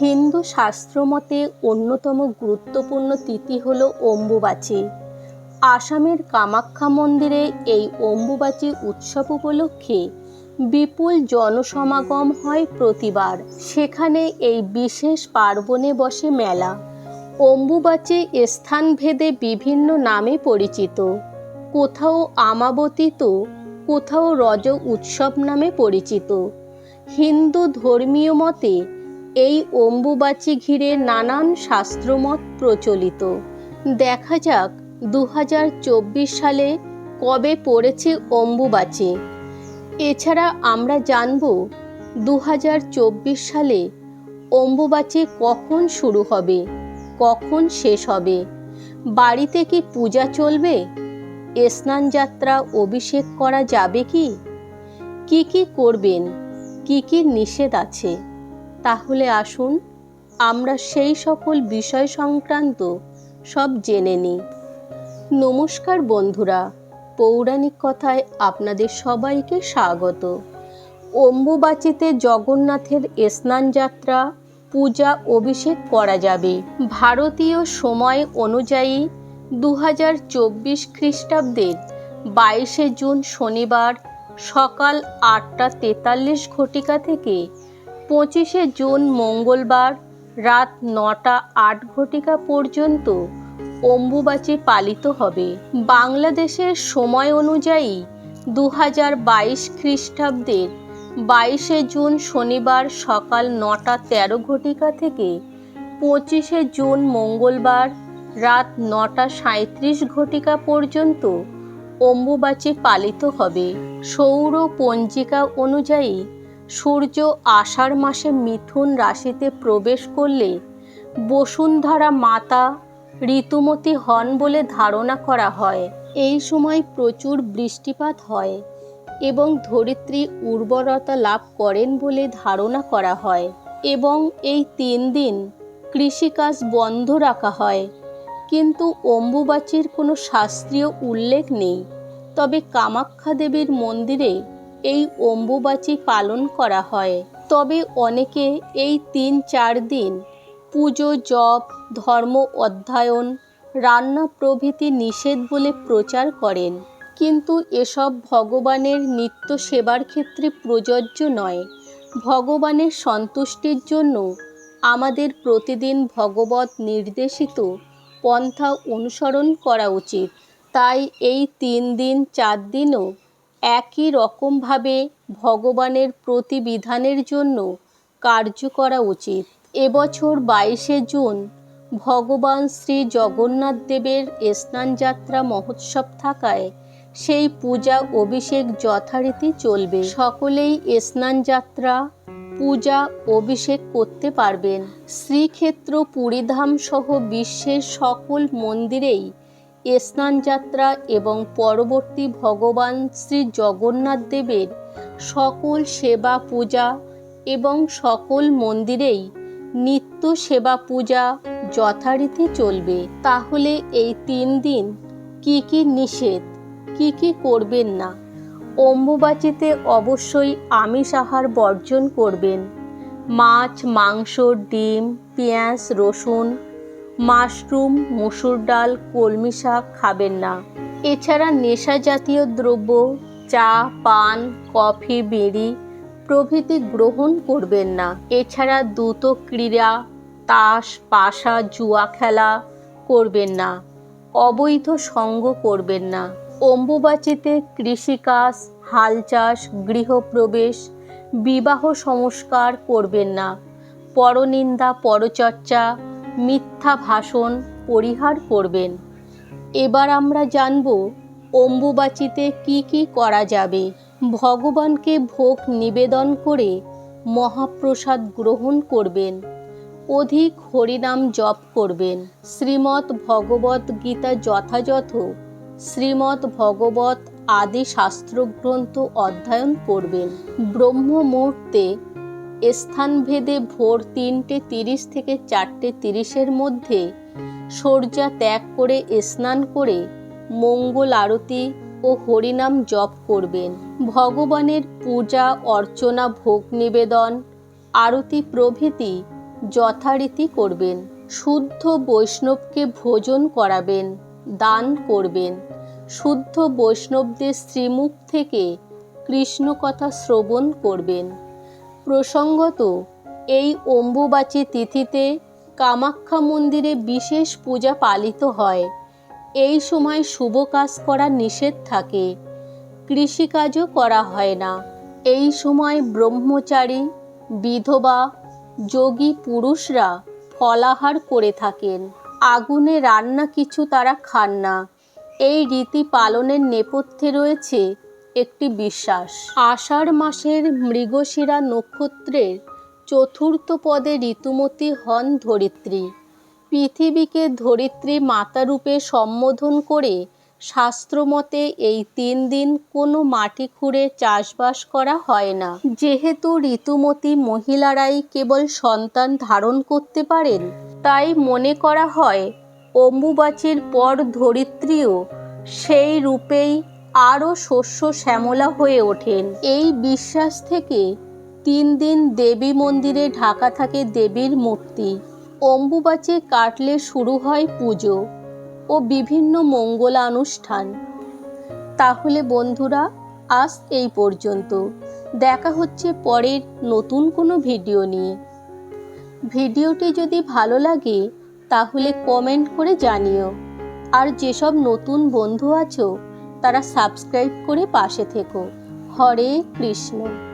হিন্দু শাস্ত্রমতে অন্যতম গুরুত্বপূর্ণ তিথি হল অম্বুবাচী। আসামের কামাখ্যা মন্দিরে এই অম্বুবাচী উৎসব উপলক্ষে বিপুল জনসমাগম হয় প্রতিবার। সেখানে এই বিশেষ পার্বণে বসে মেলা। অম্বুবাচী স্থানভেদে বিভিন্ন নামে পরিচিত। কোথাও আমাবতীত, কোথাও রজ উৎসব নামে পরিচিত। হিন্দু ধর্মীয় মতে এই অম্বুবাচী ঘিরে নানান শাস্ত্রমত প্রচলিত। দেখা যাক দু হাজার চব্বিশ সালে কবে পড়েছে অম্বুবাচী। এছাড়া আমরা জানব দু হাজার চব্বিশ সালে অম্বুবাচী কখন শুরু হবে, কখন শেষ হবে, বাড়িতে কি পূজা চলবে, স্নান যাত্রা অভিষেক করা যাবে কি কি কি করবেন, কি কি নিষেধ আছে। তাহলে আসুন, আমরা সেই সকল বিষয় সংক্রান্ত সব জেনে নিই। নমস্কার বন্ধুরা, পৌরাণিক কথায় আপনাদের সবাইকে স্বাগত। অম্বুবাচিতে জগন্নাথের স্নান যাত্রা, পূজা, অভিষেক করা যাবে। ভারতীয় সময় অনুযায়ী দু হাজার চব্বিশ খ্রিস্টাব্দের বাইশে জুন শনিবার সকাল আটটা তেতাল্লিশ ঘটিকা থেকে পঁচিশে জুন মঙ্গলবার রাত নটা আট ঘটিকা পর্যন্ত অম্বুবাচী পালিত হবে। বাংলাদেশের সময় অনুযায়ী দু হাজার বাইশ খ্রিস্টাব্দের বাইশে জুন শনিবার সকাল নটা তেরো ঘটিকা থেকে পঁচিশে জুন মঙ্গলবার রাত নটা সাঁত্রিশ ঘটিকা পর্যন্ত অম্বুবাচী পালিত হবে। সৌর পঞ্জিকা অনুযায়ী সূর্য আষাঢ় মাসে মিথুন রাশিতে প্রবেশ করলে বসুন্ধরা মাতা ঋতুমতী হন বলে ধারণা করা হয়। এই সময় প্রচুর বৃষ্টিপাত হয় এবং ধরিত্রী উর্বরতা লাভ করেন বলে ধারণা করা হয় এবং এই তিন দিন কৃষিকাজ বন্ধ রাখা হয়। কিন্তু অম্বুবাচীর কোনো শাস্ত্রীয় উল্লেখ নেই। তবে কামাখ্যা দেবীর মন্দিরে এই অম্বুবাচী পালন করা হয়। তবে অনেকে এই তিন চার দিন পুজো, জপ, ধর্ম অধ্যয়ন, রান্না প্রভৃতি নিষেধ বলে প্রচার করেন। কিন্তু এসব ভগবানের নিত্য সেবার ক্ষেত্রে প্রযোজ্য নয়। ভগবানের সন্তুষ্টির জন্য আমাদের প্রতিদিন ভগবত নির্দেশিত পন্থা অনুসরণ করা উচিত। তাই এই তিন দিন, চার দিনও একই রকমভাবে ভগবানের প্রতিবিধানের জন্য কার্য করা উচিত। এবছর বাইশে জুন ভগবান শ্রী জগন্নাথ দেবের স্নানযাত্রা মহোৎসব থাকায় সেই পূজা অভিষেক যথারীতি চলবে। সকলেই স্নানযাত্রা, পূজা অভিষেক করতে পারবেন। শ্রীক্ষেত্র পুরীধাম সহ বিশ্বের সকল মন্দিরেই স্নানযাত্রা এবং পরবর্তী ভগবান শ্রী জগন্নাথ দেবের সকল সেবা পূজা এবং সকল মন্দিরেই নিত্য সেবা পূজা যথারীতি চলবে। তাহলে এই তিন দিন কি কি নিষেধ, কি কি করবেন না? অম্বুবাচিতে অবশ্যই আমিষ আহার বর্জন করবেন। মাছ, মাংস, ডিম, পেঁয়াজ, রসুন মাশরুম, মসুর ডাল, কলমি শাক খাবেন না। এছাড়া নেশা জাতীয় দ্রব্য, চা, পান, কফি, বিড়ি প্রভৃতি গ্রহণ করবেন না। এছাড়া দ্রুত ক্রীড়া, তাস, পাশা, জুয়া খেলা করবেন না। অবৈধ সঙ্গ করবেন না। অম্বুবাচিতে কৃষিকাজ, হাল চাষ, গৃহপ্রবেশ, বিবাহ সংস্কার করবেন না। পরনিন্দা, পরচর্চা মিথ্যা ভাষণ পরিহার করবেন। এবার আমরা জানব অম্বুবাচিতে কি কি করা যাবে। ভগবানকে ভোগ নিবেদন করে মহাপ্রসাদ গ্রহণ করবেন। অধিক হরিনাম জপ করবেন। শ্রীমৎ ভগবত গীতা যথাযথ শ্রীমৎ ভগবত আদি শাস্ত্রগ্রন্থ অধ্যয়ন করবেন। ব্রহ্ম মুহূর্তে স্থানভেদে ভোর তিনটে তিরিশ থেকে চারটে তিরিশের মধ্যে সূর্যা ত্যাগ করে স্নান করে মঙ্গল আরতি ও হরিনাম জপ করবেন। ভগবানের পূজা, অর্চনা, ভোগ নিবেদন, আরতি প্রভৃতি যথারীতি করবেন। শুদ্ধ বৈষ্ণবকে ভোজন করাবেন, দান করবেন। শুদ্ধ বৈষ্ণবদের শ্রীমুখ থেকে কৃষ্ণ কথা শ্রবণ করবেন। প্রসঙ্গত, এই অম্বুবাচী তিথিতে কামাখ্যা মন্দিরে বিশেষ পূজা পালিত হয়। এই সময় শুভ কাজ করা নিষেধ থাকে। কৃষিকাজও করা হয় না। এই সময় ব্রহ্মচারী, বিধবা, যোগী পুরুষরা ফলাহার করে থাকেন। আগুনে রান্না কিছু তারা খান না। এই রীতি পালনের নেপথ্যে রয়েছে একটি বিশ্বাস। আষাঢ় মাসের মৃগশিরা নক্ষত্রের চতুর্থ পদে ঋতুমতী হন ধরিত্রী। পৃথিবীকে ধরিত্রী মাতারূপে সম্বোধন করে শাস্ত্রমতে এই তিন দিন কোনো মাটি খুঁড়ে চাষবাস করা হয় না। যেহেতু ঋতুমতী মহিলারাই কেবল সন্তান ধারণ করতে পারেন, তাই মনে করা হয় অম্বুবাচীর পর ধরিত্রীও সেই রূপেই আরও শস্য শ্যামলা হয়ে ওঠেন। এই বিশ্বাস থেকে তিন দিন দেবী মন্দিরে ঢাকা থাকে দেবীর মূর্তি। অম্বুবাচী কাটলে শুরু হয় পুজো ও বিভিন্ন মঙ্গলানুষ্ঠান। তাহলে বন্ধুরা, আজ এই পর্যন্ত। দেখা হচ্ছে পরের নতুন কোনো ভিডিও নিয়ে। ভিডিওটি যদি ভালো লাগে, তাহলে কমেন্ট করে জানিও। আর যেসব নতুন বন্ধু আছো তারা সাবস্ক্রাইব করে পাশে থেকো। হরে কৃষ্ণ।